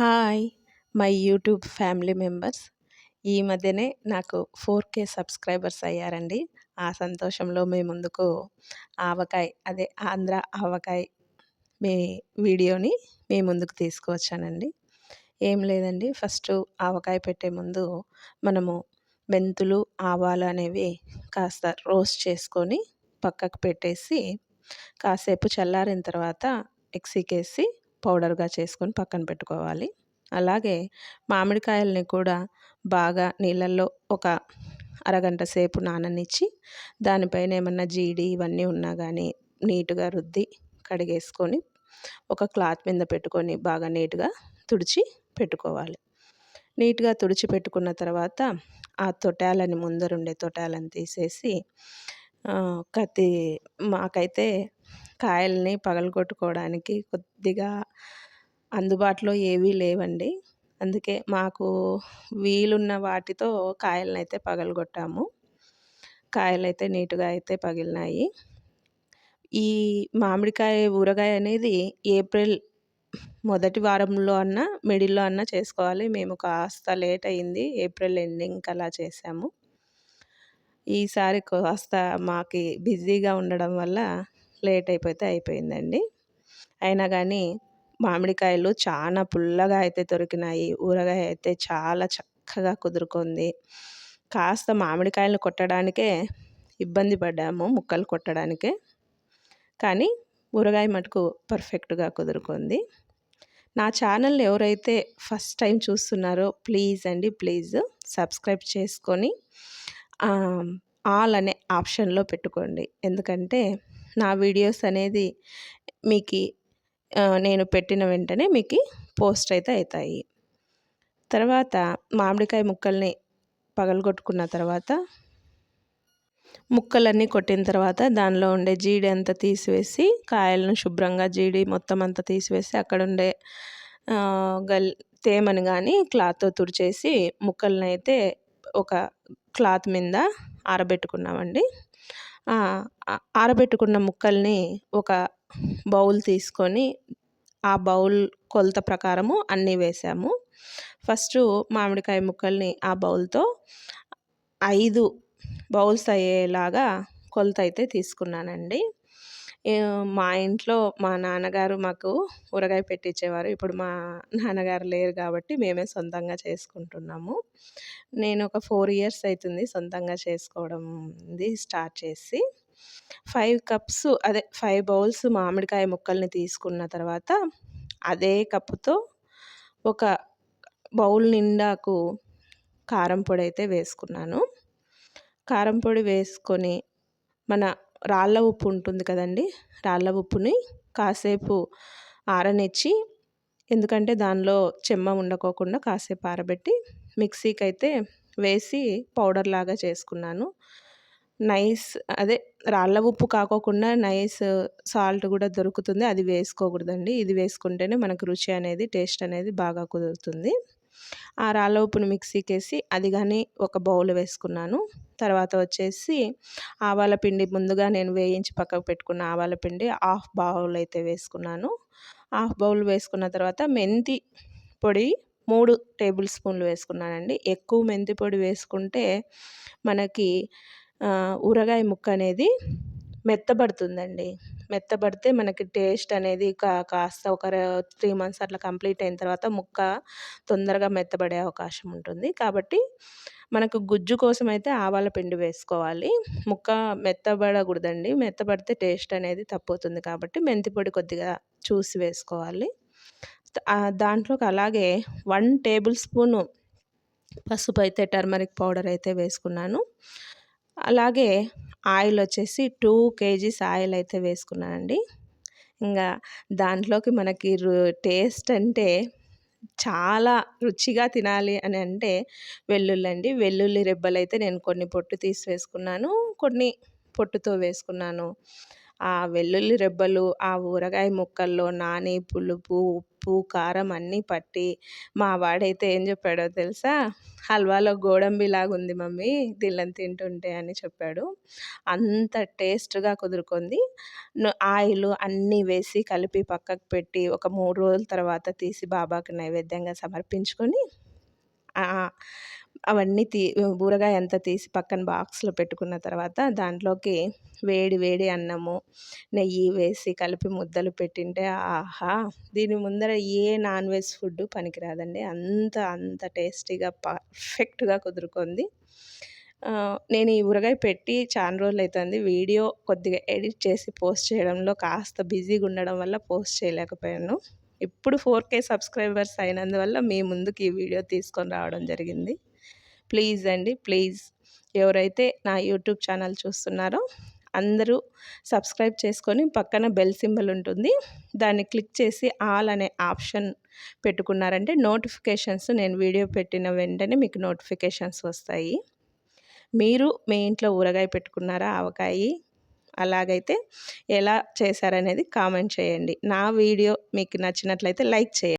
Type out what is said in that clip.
Hi my YouTube family members. ఈ మధ్యనే నాకు ఫోర్ కే సబ్స్క్రైబర్స్ అయ్యారండి. ఆ సంతోషంలో మీ ముందుకు ఆవకాయ అదే ఆంధ్ర ఆవకాయ మీ వీడియోని మీ ముందుకు తీసుకువచ్చానండి. ఏం లేదండి ఫస్ట్ ఆవకాయ పెట్టే ముందు మనము మెంతులు ఆవాలు అనేవి కాస్త రోస్ట్ చేసుకొని పక్కకు పెట్టేసి కాసేపు చల్లారిన తర్వాత మిక్సీకేసి పౌడర్గా చేసుకొని పక్కన పెట్టుకోవాలి. అలాగే మామిడికాయల్ని కూడా బాగా నీళ్ళల్లో ఒక అరగంట సేపు నాననిచ్చి దానిపైన ఏమన్నా జీడి ఇవన్నీ ఉన్నా కానీ నీట్గా రుద్ది కడిగేసుకొని ఒక క్లాత్ మీద పెట్టుకొని బాగా నీట్గా తుడిచి పెట్టుకోవాలి. నీట్గా తుడిచి పెట్టుకున్న తర్వాత ఆ తొటాలని ముందరుండే తొటాలని తీసేసి కత్తి మాకైతే కాయల్ని పగలగొట్టుకోవడానికి కొద్దిగా అందుబాటులో ఏవీ లేవండి. అందుకే మాకు వీలున్న వాటితో కాయలనైతే పగలగొట్టాము. కాయలైతే నీట్గా అయితే పగిలినాయి. ఈ మామిడికాయ ఊరగాయ అనేది ఏప్రిల్ మొదటి వారంలో అన్న మిడిల్లో అన్న చేసుకోవాలి. మేము కాస్త లేట్ అయింది ఏప్రిల్ ఎండింగ్ అలా చేసాము ఈసారి కాస్త మాకు బిజీగా ఉండడం వల్ల లేట్ అయిపోతే అయిపోయిందండి. అయినా కానీ మామిడికాయలు చాలా పుల్లగా అయితే దొరికినాయి. ఊరగాయ అయితే చాలా చక్కగా కుదురుకుంది. కాస్త మామిడికాయలు కొట్టడానికే ఇబ్బంది పడ్డాము ముక్కలు కొట్టడానికే. కానీ ఊరగాయ మటుకు పర్ఫెక్ట్గా కుదురుకుంది. నా ఛానల్ ఎవరైతే ఫస్ట్ టైం చూస్తున్నారో ప్లీజ్ అండి ప్లీజ్ సబ్స్క్రైబ్ చేసుకొని ఆల్ అనే ఆప్షన్లో పెట్టుకోండి. ఎందుకంటే నా వీడియోస్ అనేది మీకు నేను పెట్టిన వెంటనే మీకు పోస్ట్ అయితే అవుతాయి తర్వాత మామిడికాయ ముక్కల్ని పగలగొట్టుకున్న తర్వాత ముక్కలన్నీ కొట్టిన తర్వాత దానిలో ఉండే జీడి అంతా తీసివేసి కాయలను శుభ్రంగా జీడి మొత్తం అంతా తీసివేసి అక్కడ ఉండే గల్ తేమని కానీ క్లాత్తో తుడిచేసి ముక్కలను అయితే ఒక క్లాత్ మీద ఆరబెట్టుకున్నామండి. ఆరబెట్టుకున్న ముక్కల్ని ఒక బౌల్ తీసుకొని ఆ బౌల్ కొలత ప్రకారము అన్నీ వేసాము. ఫస్ట్ మామిడికాయ ముక్కల్ని ఆ బౌల్తో ఐదు బౌల్స్ అయ్యేలాగా కొలత అయితే తీసుకున్నానండి. మా ఇంట్లో మా నాన్నగారు మాకు ఊరగాయ పెట్టించేవారు ఇప్పుడు మా నాన్నగారు లేరు కాబట్టి మేమే సొంతంగా చేసుకుంటున్నాము. నేను ఒక ఫోర్ ఇయర్స్ అవుతుంది సొంతంగా చేసుకోవడం స్టార్ట్ చేసి. ఫైవ్ కప్స్ అదే ఫైవ్ బౌల్స్ మామిడికాయ ముక్కల్ని తీసుకున్న తర్వాత అదే కప్పుతో ఒక బౌల్ నిండాకు కారం పొడి అయితే వేసుకున్నాను. కారం పొడి వేసుకొని మన రాళ్ళ ఉప్పు ఉంటుంది కదండి రాళ్ళ ఉప్పుని కాసేపు ఆరనిచ్చి ఎందుకంటే దానిలో చెమ్మ ఉండకోకుండా కాసేపు ఆరబెట్టి మిక్సీకి అయితే వేసి పౌడర్ లాగా చేసుకున్నాను. నైస్ అదే రాళ్ళ ఉప్పు కాకోకుండా నైస్ సాల్ట్ కూడా దొరుకుతుంది అది వేసుకోకూడదండి. ఇది వేసుకుంటేనే మనకు రుచి అనేది టేస్ట్ అనేది బాగా కుదురుతుంది. ఆ రాళ్ళ ఉప్పును మిక్సీకి వేసి అది కానీ ఒక బౌల్ వేసుకున్నాను. తర్వాత వచ్చేసి ఆవాల పిండి ముందుగా నేను వేయించి పక్కకు పెట్టుకున్న ఆవాల పిండి హాఫ్ బౌల్ అయితే వేసుకున్నాను. హాఫ్ బౌల్ వేసుకున్న తర్వాత మెంతి పొడి మూడు టేబుల్ స్పూన్లు వేసుకున్నానండి. ఎక్కువ మెంతి పొడి వేసుకుంటే మనకి ఊరగాయ ముక్క అనేది మెత్తబడుతుందండి. మెత్తబడితే మనకి టేస్ట్ అనేది కా కాస్త ఒక త్రీ మంత్స్ అట్లా కంప్లీట్ అయిన తర్వాత ముక్క తొందరగా మెత్తబడే అవకాశం ఉంటుంది. కాబట్టి మనకు గుజ్జు కోసం అయితే ఆవాల పిండి వేసుకోవాలి. ముక్క మెత్తబడకూడదండి. మెత్తబడితే టేస్ట్ అనేది తప్పుతుంది కాబట్టి మెంతి పొడి కొద్దిగా చూసి వేసుకోవాలి. దాంట్లోకి అలాగే వన్ టేబుల్ స్పూను పసుపు అయితే టర్మరిక్ పౌడర్ అయితే వేసుకున్నాను. అలాగే ఆయిల్ వచ్చేసి టూ కేజీస్ ఆయిల్ అయితే వేసుకున్నానండి. ఇంకా దాంట్లోకి మనకి టేస్ట్ అంటే చాలా రుచిగా తినాలి అని అంటే వెల్లుల్లి అండి వెల్లుల్లి రెబ్బలు అయితే నేను కొన్ని పొట్టు తీసి వేసుకున్నాను కొన్ని పొట్టుతో వేసుకున్నాను. ఆ వెల్లుల్లి రెబ్బలు ఆ ఊరగాయ ముక్కల్లో నాని పులుపు ఉప్పు కారం అన్నీ పట్టి మా వాడైతే ఏం చెప్పాడో తెలుసా? హల్వాలో గోడంబిలాగా ఉంది మమ్మీ దీళ్ళని తింటుంటే అని చెప్పాడు. అంత టేస్ట్గా కుదురుకుంది. ఆయిల్ అన్నీ వేసి కలిపి పక్కకు పెట్టి ఒక మూడు రోజుల తర్వాత తీసి బాబాకి నైవేద్యంగా సమర్పించుకొని అవన్నీ తీ ఊరగాయ అంతా తీసి పక్కన బాక్స్లో పెట్టుకున్న తర్వాత దాంట్లోకి వేడి వేడి అన్నము నెయ్యి వేసి కలిపి ముద్దలు పెట్టింటే ఆహా! దీని ముందర ఏ నాన్ వెజ్ ఫుడ్ పనికిరాదండి. అంత అంత టేస్టీగా పర్ఫెక్ట్గా కుదురుకుంది. నేను ఈ ఊరగాయ పెట్టి చాలా రోజులు అవుతుంది వీడియో కొద్దిగా ఎడిట్ చేసి పోస్ట్ చేయడంలో కాస్త బిజీగా ఉండడం వల్ల పోస్ట్ చేయలేకపోయాను. ఇప్పుడు ఫోర్ కే సబ్స్క్రైబర్స్ అయినందువల్ల మీ ముందుకు ఈ వీడియో తీసుకొని రావడం జరిగింది. ప్లీజ్ అండి ప్లీజ్. ఎవరైతే నా యూట్యూబ్ ఛానల్ చూస్తున్నారో అందరూ సబ్స్క్రైబ్ చేసుకొని పక్కన బెల్ సింబల్ ఉంటుంది. దాన్ని క్లిక్ చేసి ఆల్ అనే ఆప్షన్ పెట్టుకున్నారంటే నోటిఫికేషన్స్ నేను వీడియో పెట్టిన వెంటనే మీకు నోటిఫికేషన్స్ వస్తాయి. మీరు మీ ఇంట్లో ఊరగాయ పెట్టుకున్నారా ఆవకాయి? అలాగైతే ఎలా చేశారనేది కామెంట్ చేయండి. నా వీడియో మీకు నచ్చినట్లయితే లైక్ చేయండి.